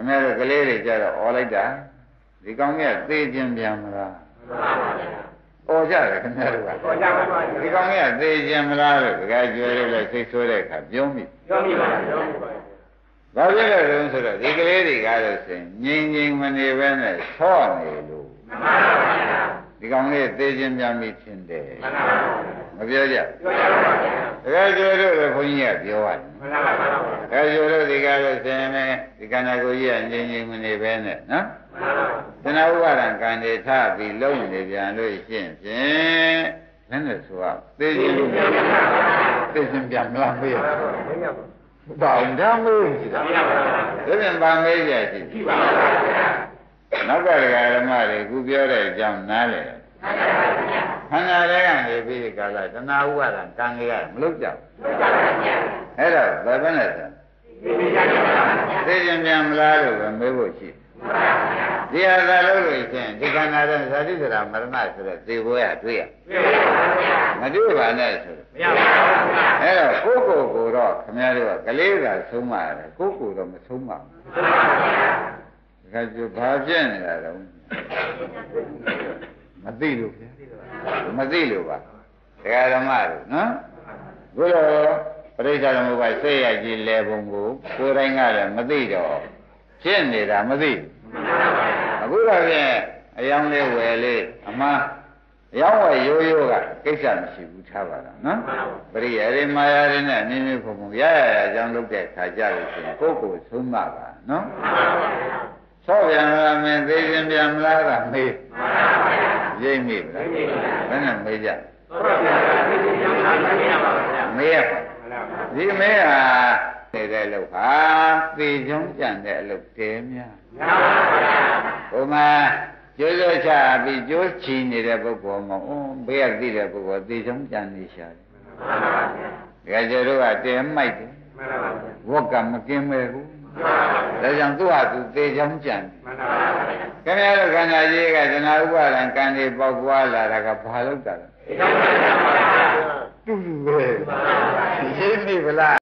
ခင်ဗျားတို့ကလေးတွေကြတော့អော်လိုက်တာဒီကောင်ကသေခြင်းပြန်မလားអော်ကြတယ်ခင်ဗျားတို့ကပေါ်ကြပါပါဒီကောင်ကသေခြင်းမလားလို့တကယ်ကြွယ်လို့လည်းစိတ်ဆိုးတဲ့အခါပြောမိပြောမိပါပြောမိပါဘာဖြစ်လဲတုံးဆိုတော့ဒီကလေးတွေကားလို့ဆိုရင်ငြိမ်ငြိမ်မနေဘဲနဲ့ဆော့နေလို့မှန်ပါပါဗျာဒီကောင်လေးသေခြင်းပြန်ပြီထင်တယ်မှန်ပါပါမပြောကြပြောကြပါဗျာတကယ်ကြွယ်လို့လည်းဘုန်းကြီးကပြောရတယ်မှန်ပါပါမှန်ပါပါတကယ်ကြွယ်လို့ဒီ ကားလို့ဆိုရင်လည်းဒီကန္နာကိုကြီးကငြိမ်ငြိမ်မနေဘဲနဲ့နော်မှန်ပါပါသနာဥပါဒံကံတွေထပြီးလုံးနေပြန်လို့ရှင်းဖြင့်လည်းနဲ့ဆိုတော့သေခြင်းသေခြင်းပြန်မလားမေးရဘာအောင်ဒါမေးရှိတာမှန်ပါပါဒါပြန်ပါမေးကြရှိရှိပါပါဗျာနောက်ကဒကာဓမ္မတွေခုပြောတဲ့အကြောင်းနားလေခန္ဓာတွေကနေပြီးကာလတဏှာဥပါဒံကံကြီးကမလုပ်ကြဘူးအဲ့တော့ဘယ်ဘက်နဲ့ဆို သိခြင်းပြန်မလားလို့ပဲမေးဖို့ရှိတယ်ဒီဟာသာလို့လို့ရှိရင်ဒီခန္ဓာတဲ့ဇာတိစရာမရဏဆိုတဲ့သေဘောရတွေ့ရမတွေ့ပါနဲ့ဆိုတော့မရပါဘူးဗျာအဲ့တော့ကိုယ့်ကိုယ်ကိုတော့ခမည်းတော်ကကလေးကဆုံးမရတယ်ကိုယ့်ကိုယ်တော့မဆုံးပါဘူးဒါကကျဘာဖြစ်နေတာတော့မသိလို့ဗျာမသိလို့ပါတရားဓမ္မတို့နော်ဘုရား ပရိစ္ဆာသမုပ္ပါစိတ်ရကြည်လဲပုံကိုကိုယ်တိုင်းကလည်းမသိတော့ဖြစ်နေတာမသိအခုတော့ဖြင့်အယောင်လေးဝယ်လေးအမှားအယောင်ဝယ်ရိုးရိုးကကိစ္စမရှိဘူးထားပါတော့နော်ပရိယာရိမာယာရိနဲ့နင်းနေဖုံဖုံရရရအကြောင်းလုပ်တဲ့ခါကြလို့ရှိရင်ကိုယ့်ကိုယ်ဆုံးမပါနော်ဆော့ပြန်လာမင်းသိခြင်းပြန်မလားကမေးရိပ်မိဗလားဘယ်နဲ့မေးကြမေးရပါ ဒီမေးဟာနေတဲ့လို့ဟာသေချောင်းကြံတဲ့အလုပ်တဲများဘုမာကျိုးစိုးချပြီးကျိုးချီနေတဲ့ပုဂ္ဂိုလ်မဟုတ်ဘေးကသိတဲ့ပုဂ္ဂိုလ်သေချောင်းကြံနေရှာတယ်ဒါကြတို့ကတဲမိုက်တယ်ဝက်ကမကင်းမဲ့ဘူးဒါကြောင့်သူ့ဟာသူသေချောင်းကြံတယ် ခင်ဗျားတို့ခန္ဓာကြီးကဇနာဥပါဒံကံတွေပေါက်ပွားလာတာကဘာလို့တာလဲတူတူပဲရှင်းပြီဗလား